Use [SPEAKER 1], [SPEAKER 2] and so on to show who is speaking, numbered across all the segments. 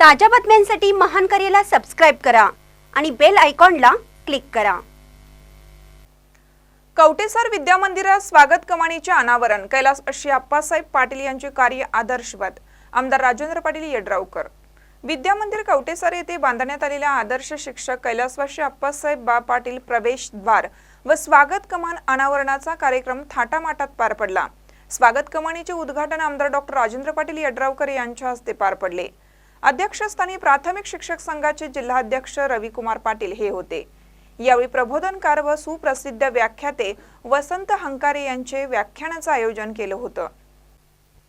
[SPEAKER 1] ताज्या बातम्यांसाठी महान करेला सबस्क्राईब करा आणि बेल आयकॉनला क्लिक करा.
[SPEAKER 2] कवटेसर विद्या मंदिरात स्वागत कमानीचे अनावरण. कैलास अशी आप्पासाहेब पाटील यांचे कार्य आदर्शवत. आमदार राजेंद्र पाटील येड्रावकर. विद्या मंदिर कवटेसर येथे बांधण्यात आलेल्या आदर्श शिक्षक कैलासवासी आप्पासाहेब बा पाटील प्रवेशद्वार व स्वागत कमान अनावरणाचा कार्यक्रम थाटामाटात पार पडला. स्वागत कमानीचे उद्घाटन आमदार डॉक्टर राजेंद्र पाटील यड्रावकर यांच्या हस्ते पार पडले. अध्यक्षस्थानी प्राथमिक शिक्षक संघाचे जिल्हाध्यक्ष रविकुमार पाटील हे होते. यावेळी प्रबोधनकार व सुप्रसिद्ध व्याख्याते वसंत हंकारे यांचे व्याख्यानाचं आयोजन केलं होतं.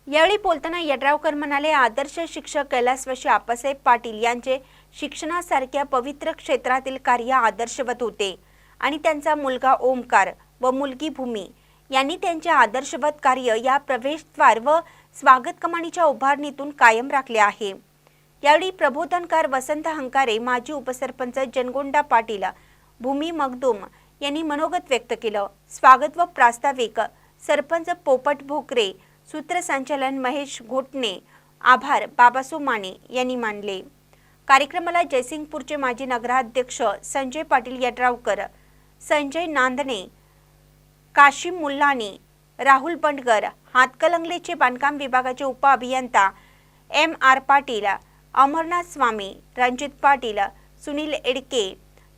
[SPEAKER 1] यावेळी बोलताना यड्रावकर म्हणाले आदर्श शिक्षक कैलासवासी आप्पासाहेब पाटील यांचे शिक्षणासारख्या पवित्र क्षेत्रातील कार्य आदर्शवत होते आणि त्यांचा मुलगा ओमकार व मुलगी भूमी यांनी त्यांचे आदर्शवत कार्य या प्रवेशद्वार व स्वागत कमानीच्या उभारणीतून कायम राखले आहे. यावेळी प्रबोधनकार वसंत हंकारे माजी उपसरपंच जनगोंडा पाटील भूमी मगदूम यांनी मनोगत व्यक्त केलं. स्वागत व प्रास्ताविक सरपंच पोपट भोकरे सूत्रसंचालन महेश घोटणे आभार बाबासो माने यांनी मानले. कार्यक्रमाला जयसिंगपूरचे माजी नगराध्यक्ष संजय पाटील यड्रावकर संजय नांदणे काशिम मुल्लानी राहुल बंडगर हातकलंगलेचे बांधकाम विभागाचे उपअभियंता एम आर पाटील अमरनाथ स्वामी रणजित पाटील सुनील एडके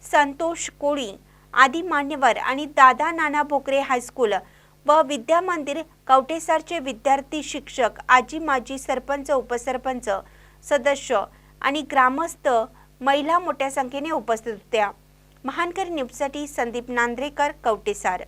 [SPEAKER 1] संतोष कोळी आदी मान्यवर आणि दादा नाना भोकरे हायस्कूल व विद्या मंदिर कवटेसारचे विद्यार्थी शिक्षक आजी माजी सरपंच उपसरपंच सदस्य आणि ग्रामस्थ महिला मोठ्या संख्येने उपस्थित होत्या. महानकर न्यूजसाठी संदीप नांद्रेकर कवटेसार